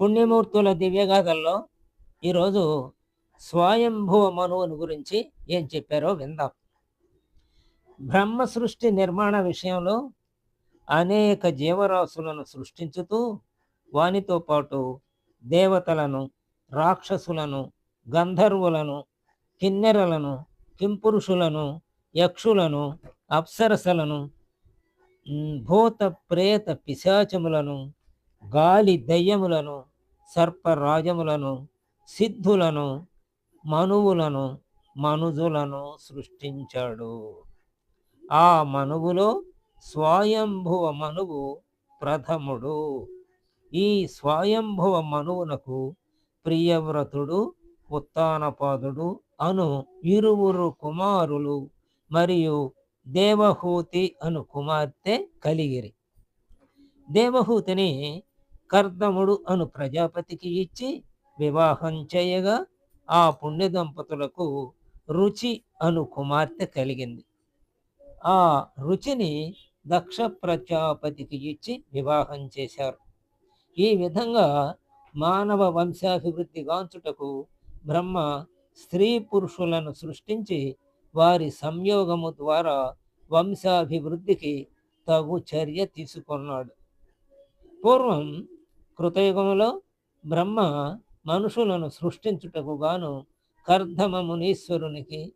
పుణ్యమూర్తుల దివ్యగాథల్లో ఈరోజు స్వయంభువ మనువుని గురించి ఏం చెప్పారో విందాం. బ్రహ్మ సృష్టి నిర్మాణ విషయంలో అనేక జీవరాశులను సృష్టించుతూ వానితో పాటు దేవతలను రాక్షసులను గంధర్వులను కిన్నెరలను కింపురుషులను యక్షులను అప్సరసలను భూత ప్రేత పిశాచములను గాలి దయ్యములను సర్పరాజములను సిద్ధులను మనువులను మనుజులను సృష్టించాడు. ఆ మనువులో స్వయంభువ మనువు ప్రథముడు. ఈ స్వయంభువ మనువునకు ప్రియవ్రతుడు ఉత్తానపాదుడు అను ఇరువురు కుమారులు మరియు దేవహూతి అను కుమార్తె కలిగిరి. దేవహూతిని కర్దముడు అను ప్రజాపతికి ఇచ్చి వివాహం చేయగా ఆ పుణ్య దంపతులకు రుచి అను కుమార్తె కలిగింది. ఆ రుచిని దక్ష ప్రజాపతికి ఇచ్చి వివాహం చేశారు. ఈ విధంగా మానవ వంశాభివృద్ధి గాంచుటకు బ్రహ్మ స్త్రీ పురుషులను సృష్టించి వారి సంయోగము ద్వారా వంశాభివృద్ధికి తగు చర్య తీసుకున్నాడు. పూర్వం కృతయుగంలో బ్రహ్మ మనుషులను సృష్టించుటకు గాను కర్ధమ మునీశ్వరునికి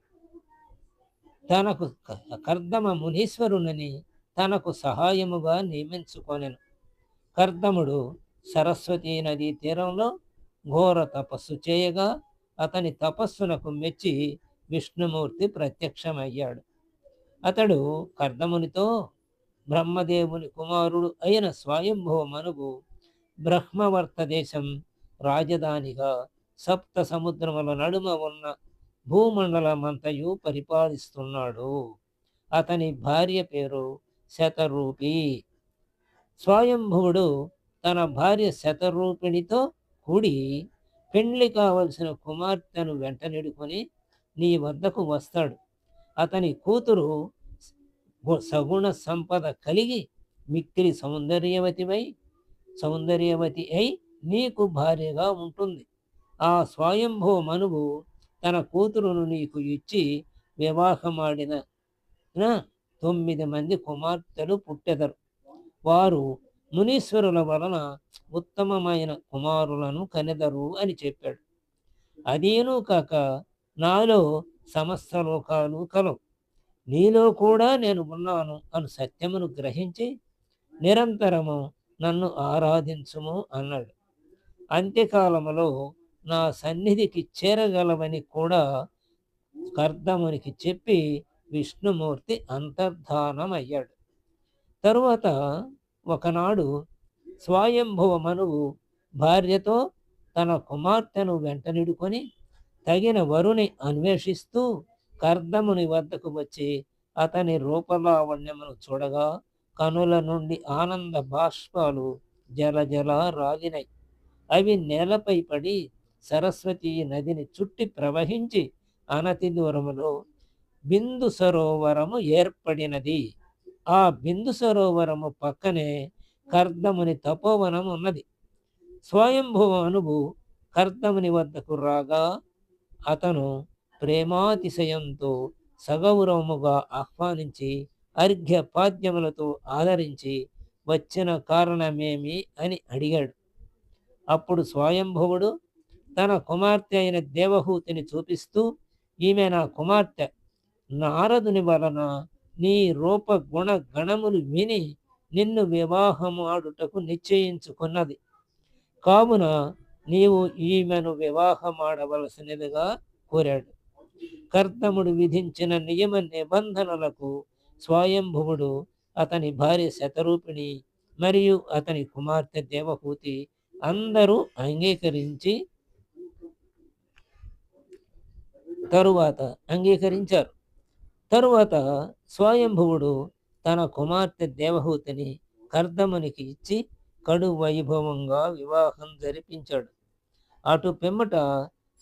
తనకు కర్ధమ మునీశ్వరుని తనకు సహాయముగా నియమించుకొనెను. కర్దముడు సరస్వతీ నదీ తీరంలో ఘోర తపస్సు చేయగా అతని తపస్సునకు మెచ్చి విష్ణుమూర్తి ప్రత్యక్షమయ్యాడు. అతడు కర్దమునితో బ్రహ్మదేవుని కుమారుడు అయిన స్వయంభవ మనుగు బ్రహ్మవర్త దేశం రాజధానిగా సప్త సముద్రముల నడుమ ఉన్న భూమండలమంతయు పరిపాలిస్తున్నాడు. అతని భార్య పేరు శతరూపి. స్వయంభువుడు తన భార్య శతరూపిణితో కూడి పెండ్లి కావలసిన కుమార్తెను వెంటనిడుకొని నీ వద్దకు వస్తాడు. అతని కూతురు సగుణ సంపద కలిగి మిక్కిలి సౌందర్యవతివై సౌందర్యవతి అయి నీకు భార్యగా ఉంటుంది. ఆ స్వయంభో మనువు తన కూతురును నీకు ఇచ్చి వివాహమాడిన తొమ్మిది మంది కుమార్తెలు పుట్టెదరు. వారు మునీశ్వరుల వలన ఉత్తమమైన కుమారులను కనెదరు అని చెప్పాడు. అదేనూ కాక నాలో సమస్త లోకాలు కలవు. నీలో కూడా నేను ఉన్నాను అను సత్యమును గ్రహించి నిరంతరము నన్ను ఆరాధించుము అన్నాడు. అంత్యకాలములో నా సన్నిధికి చేరగలవని కూడా కర్దమునికి చెప్పి విష్ణుమూర్తి అంతర్ధానమయ్యాడు. తరువాత ఒకనాడు స్వయంభవ మనువు భార్యతో తన కుమార్తెను వెంటనిడుకొని తగిన వరుని అన్వేషిస్తూ కర్దముని వద్దకు వచ్చి అతని రూపలావణ్యమును చూడగా కనుల నుండి ఆనంద బాష్పాలు జల జల అవి నేలపై పడి సరస్వతి నదిని చుట్టి ప్రవహించి అనతి దూరములో బిందు సరోవరము ఏర్పడినది. ఆ బిందు సరోవరము పక్కనే కర్దముని తపోవనం ఉన్నది. స్వయంభువ అనుభు కర్దముని వద్దకు రాగా అతను ప్రేమాతిశయంతో సగౌరవముగా ఆహ్వానించి అర్ఘ్య పాద్యములతో ఆదరించి వచ్చిన కారణమేమి అని అడిగాడు. అప్పుడు స్వయంభువుడు తన కుమార్తె అయిన దేవహూతిని చూపిస్తూ ఈమె నా కుమార్తె నారదుని వలన నీ రూప గుణ గణములు విని నిన్ను వివాహము ఆడుటకు నిశ్చయించుకున్నది. కావున నీవు ఈమెను వివాహమాడవలసినదిగా కోరాడు. కర్తముడు విధించిన నియమ నిబంధనలకు స్వయంభువుడు అతని భార్య శతరూపిణి మరియు అతని కుమార్తె దేవహూతి అందరూ అంగీకరించి తరువాత అంగీకరించారు. తరువాత స్వయంభువుడు తన కుమార్తె దేవహూతిని కర్దమునికి ఇచ్చి కడు వైభవంగా వివాహం జరిపించాడు. అటు పిమ్మట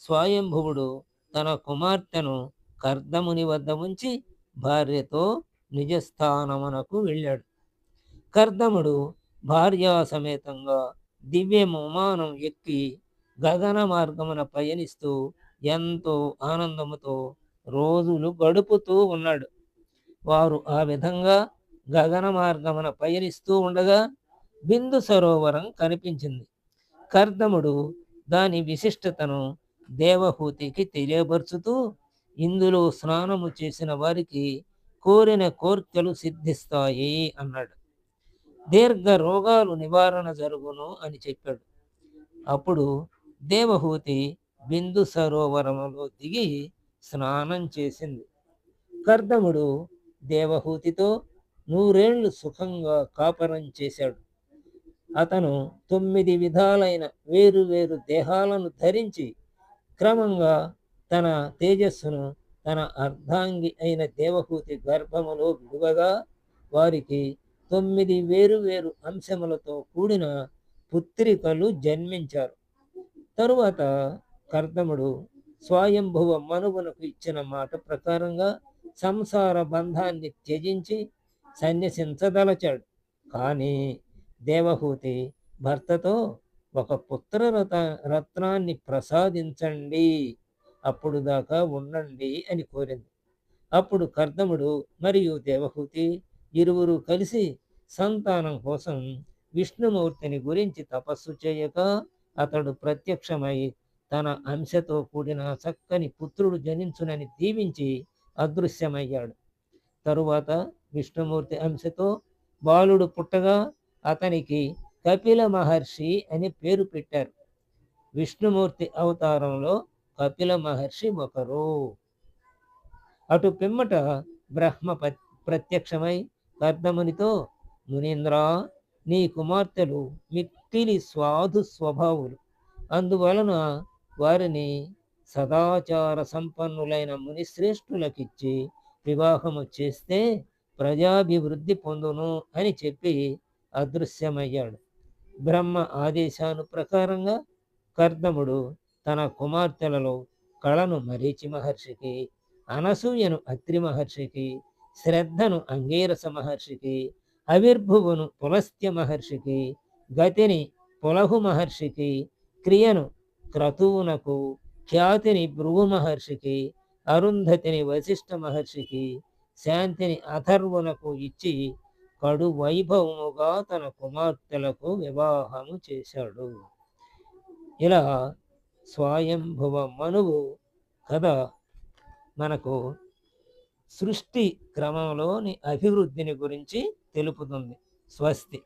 స్వయంభువుడు తన కుమార్తెను కర్దముని వద్ద ఉంచి భార్యతో నిజస్థానమునకు వెళ్ళాడు. కర్దముడు భార్యా సమేతంగా దివ్య విమానం ఎక్కి గగన మార్గమున పయనిస్తూ ఎంతో ఆనందముతో రోజులు గడుపుతూ ఉన్నాడు. వారు ఆ విధంగా గగన మార్గమున పయనిస్తూ ఉండగా బిందు సరోవరం కనిపించింది. కర్దముడు దాని విశిష్టతను దేవహూతికి తెలియపరుచుతూ ఇందులో స్నానము చేసిన వారికి కోరిన కోర్కెలు సిద్ధిస్తాయి అన్నాడు. దీర్ఘ రోగాలు నివారణ జరుగును అని చెప్పాడు. అప్పుడు దేవహూతి బిందు సరోవరములో దిగి స్నానం చేసింది. కర్దముడు దేవహూతితో నూరేళ్ళు సుఖంగా కాపరం చేశాడు. అతను తొమ్మిది విధాలైన వేరు వేరు దేహాలను ధరించి క్రమంగా తన తేజస్సును తన అర్ధాంగి అయిన దేవహూతి గర్భములో విడువగా వారికి తొమ్మిది వేరు వేరు అంశములతో కూడిన పుత్రికలు జన్మించారు. తరువాత కర్దముడు స్వయంభువ మనువునకు ఇచ్చిన మాట ప్రకారంగా సంసార బంధాన్ని త్యజించి సన్యసించదలచాడు. కానీ దేవహూతి భర్తతో ఒక పుత్ర రత రత్నాన్ని ప్రసాదించండి. అప్పుడు దాకా ఉండండి అని కోరింది. అప్పుడు కర్దముడు మరియు దేవహూతి ఇరువురు కలిసి సంతానం కోసం విష్ణుమూర్తిని గురించి తపస్సు చేయక అతడు ప్రత్యక్షమై తన అంశతో కూడిన చక్కని పుత్రుడు జనించునని దీవించి అదృశ్యమయ్యాడు. తరువాత విష్ణుమూర్తి అంశతో బాలుడు పుట్టగా అతనికి కపిల మహర్షి అని పేరు పెట్టారు. విష్ణుమూర్తి అవతారంలో కపిల మహర్షి ఒకరు. అటు పిమ్మట బ్రహ్మ ప్రత్యక్షమై కర్ణమునితో మునీంద్ర నీ కుమార్తెలు మిక్కిలి స్వాధు స్వభావులు. అందువలన వారిని సదాచార సంపన్నులైన మునిశ్రేష్ఠులకిచ్చి వివాహము చేస్తే ప్రజాభివృద్ధి పొందును అని చెప్పి అదృశ్యమయ్యాడు. బ్రహ్మ ఆదేశాను ప్రకారంగా కర్ణముడు తన కుమార్తెలలో కళను మరీచి మహర్షికి అనసూయను అత్రి మహర్షికి శ్రద్ధను అంగీరస మహర్షికి అవిర్భువును పులస్త్య మహర్షికి గతిని పులహు మహర్షికి క్రియను క్రతువునకు ఖ్యాతిని భృగు మహర్షికి అరుంధతిని వశిష్ఠ మహర్షికి శాంతిని అథర్వునకు ఇచ్చి కడు వైభవముగా తన కుమార్తెలకు వివాహము చేశాడు. ఇలా స్వయంభువ మనువు కథ మనకు సృష్టి క్రమంలోని అభివృద్ధిని గురించి తెలుపుతుంది. స్వస్తి.